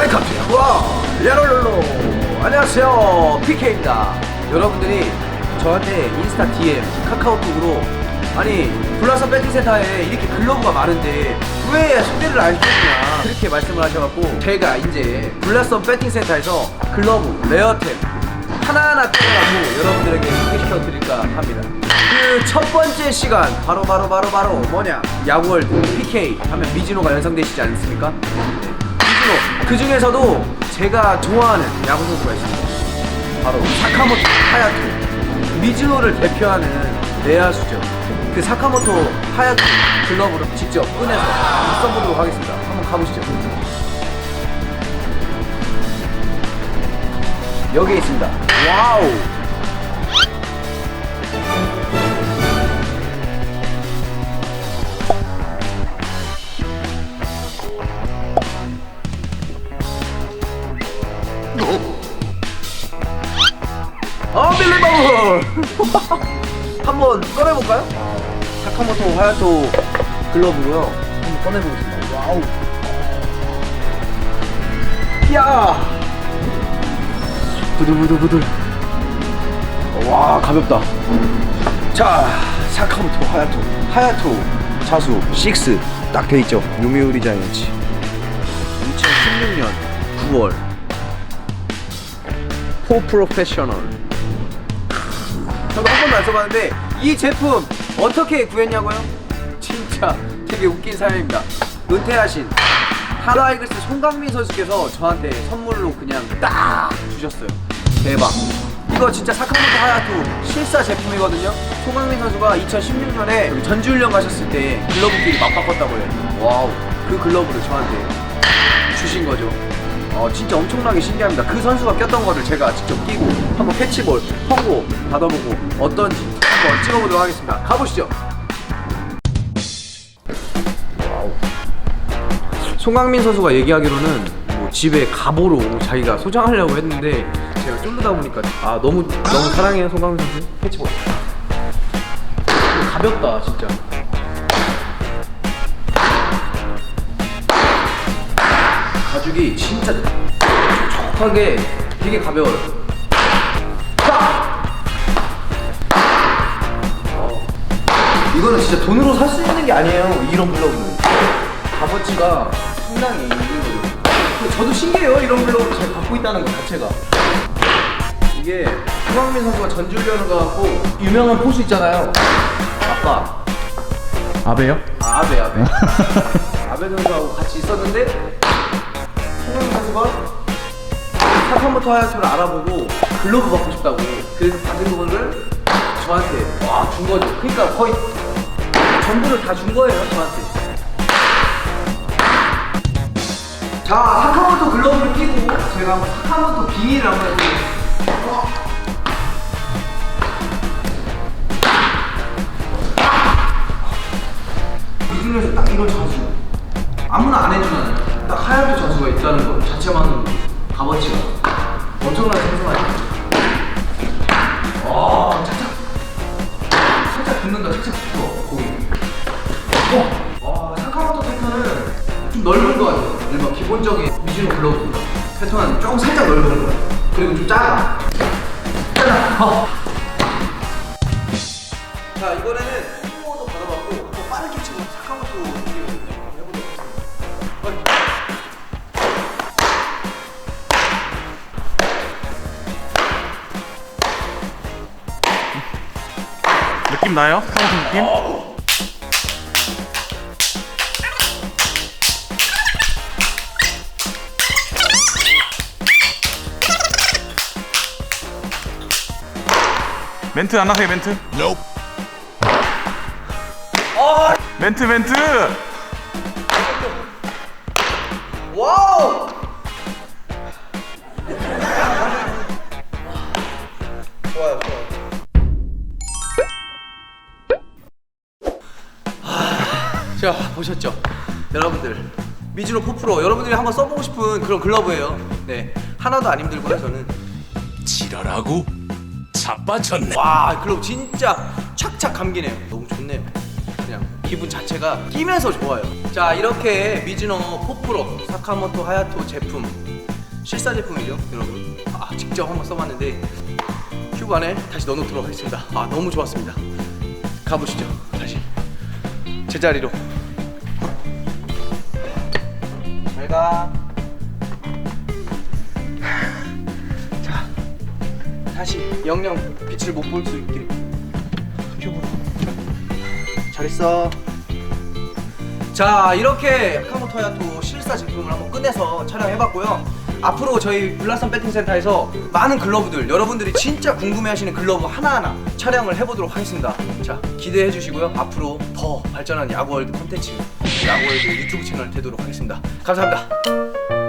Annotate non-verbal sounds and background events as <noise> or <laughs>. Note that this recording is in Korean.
웰컴 투 와! 야롤롤로! 안녕하세요, PK입니다. 여러분들이 저한테 인스타 DM, 카카오톡으로 아니, 블라썸 배팅센터에 이렇게 글러브가 많은데 왜 소개를 안 해줬냐 그렇게 말씀을 하셔갖고 제가 이제 블라썸 배팅센터에서 글러브, 레어템 하나하나 뜯어가고 여러분들에게 소개시켜 드릴까 합니다. 그 첫 번째 시간 바로 바로 바로 바로 뭐냐 야구월드 PK 하면 미진호가 연상되시지 않습니까? 네. 미즈노 그 중에서도 제가 좋아하는 야구 선수가 있습니다. 바로 사카모토 하야토 미즈노를 대표하는 내야수죠. 그 사카모토 하야토 글러브를 직접 꺼내서 써보도록 하겠습니다. 한번 가보시죠. 여기에 있습니다. 와우. <laughs> 한번 꺼내볼까요? 사카모토 하야토 글러브고요. 한번 꺼내보겠습니다. 와우. 야! 부들부들부들. 와 가볍다. 자 사카모토 하야토 하야토 자수 6딱 돼 있죠. 요미우리 자이언츠. 2016년 9월 포 프로페셔널. 저도 한 번도 안 써봤는데 이 제품 어떻게 구했냐고요? 진짜 되게 웃긴 사연입니다. 은퇴하신 하나이글스 송강민 선수께서 저한테 선물로 그냥 딱 주셨어요. 대박. 이거 진짜 사카모토 하야토 실사 제품이거든요. 송강민 선수가 2016년에 전지훈련 가셨을 때 글러브끼리 맞바꿨다고 해요. 와우. 그 글러브를 저한테 주신 거죠. 어, 진짜 엄청나게 신기합니다. 그 선수가 꼈던 거를 제가 직접 끼고 한번 캐치볼, 펑고 받아보고 어떤지 한번 찍어보도록 하겠습니다. 가보시죠. 와우. 송강민 선수가 얘기하기로는 뭐 집에 가보로 자기가 소장하려고 했는데 제가 쫄르다 보니까 아 너무 너무 사랑해요 송강민 선수. 이거 가볍다 진짜. 가죽이 진짜 촉촉하게 되게 가벼워요. 딱! 어. 이거는 진짜 돈으로 살 수 있는 게 아니에요. 이런 블러그는. 값어치가 상당히 있는 거죠. 저도 신기해요. 이런 블러그를 잘 갖고 있다는 것 자체가. 이게 황민 선수가 전주훈련을 가고 유명한 포수 있잖아요. 아빠. 아베요? 아, 아베 아베 아베 선수하고 같이 있었는데 송영민 선수가 사카모토 하야토를 알아보고 글러브 받고 싶다고. 그래서 받은 거를 저한테 와 준 거죠 그러니까 거의 전부를 다 준 거예요 저한테. 자 사카모토 글러브를 끼고 제가 한번 사카모토 비닐을 한번 해보겠습 만큼 값어치가 엄청나게 생성하죠 와 어, 착착. 살짝 붙는다, 살짝 붙어, 고기. 어, 어, 와, 사카모토 패턴은 좀 넓은 것 같아요. 일반 기본적인 위주로 글러브보다. 패턴은 조금 살짝 넓은 것 같아요. 그리고 좀 작아. 작아. 어. 자, 이번에는 느낌 나요? 카운트 느낌? 멘트 안 하세요 멘트? 멘트 멘트! 와우! 자, 보셨죠? 여러분들. 미즈노 포프로 여러분들이 한번 써보고 싶은 그런 글러브예요. 네. 하나도 안 힘들고요, 저는. 지랄하고 자빠졌네. 와, 글러브 진짜 착착 감기네요. 너무 좋네요. 그냥 기분 자체가 끼면서 좋아요. 자, 이렇게 미즈노 포프로 사카모토 하야토 제품 실사 제품이죠, 여러분. 아, 직접 한번 써봤는데 유튜브 안에 다시 넣어놓도록 하겠습니다. 아 너무 좋았습니다. 가보시죠. 다시 제자리로. 잘 가. <sighs> 자, 다시 영영 빛을 못 볼 수 있게 큐브로. 잘했어. 자 이렇게 카모토야토 실사 제품을 한번 끝내서 촬영해봤고요 앞으로 저희 블라썸 배팅센터에서 많은 글러브들 여러분들이 진짜 궁금해하시는 글러브 하나하나 촬영을 해보도록 하겠습니다 자 기대해 주시고요 앞으로 더 발전한 야구월드 콘텐츠 야구월드 유튜브 채널 되도록 하겠습니다. 감사합니다